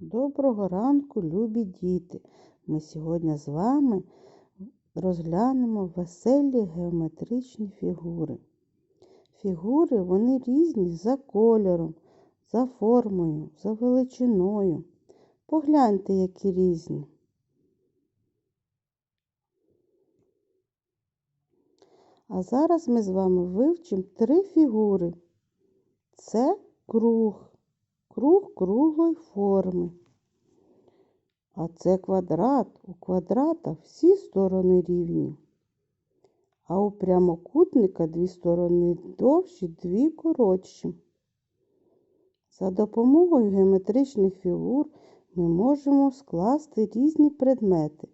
Доброго ранку, любі діти! Ми сьогодні з вами розглянемо веселі геометричні фігури. Фігури вони різні за кольором, за формою, за величиною. Погляньте, які різні. А зараз ми з вами вивчимо три фігури. Це круг круг круглої форми. А це квадрат. У квадрата всі сторони рівні. А у прямокутника дві сторони довші, дві коротші. За допомогою геометричних фігур ми можемо скласти різні предмети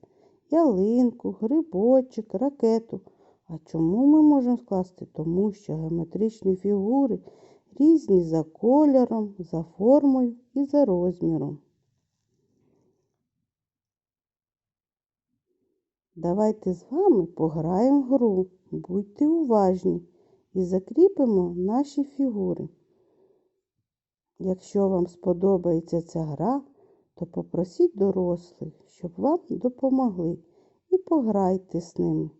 ялинку, грибочок, ракету. А чому ми можемо скласти? Тому що геометричні фігури різні за кольором, за формою і за розміром. Давайте з вами пограємо в гру. Будьте уважні і закріпимо наші фігури. Якщо вам сподобається ця гра, то попросіть дорослих, щоб вам допомогли, і пограйте з ними.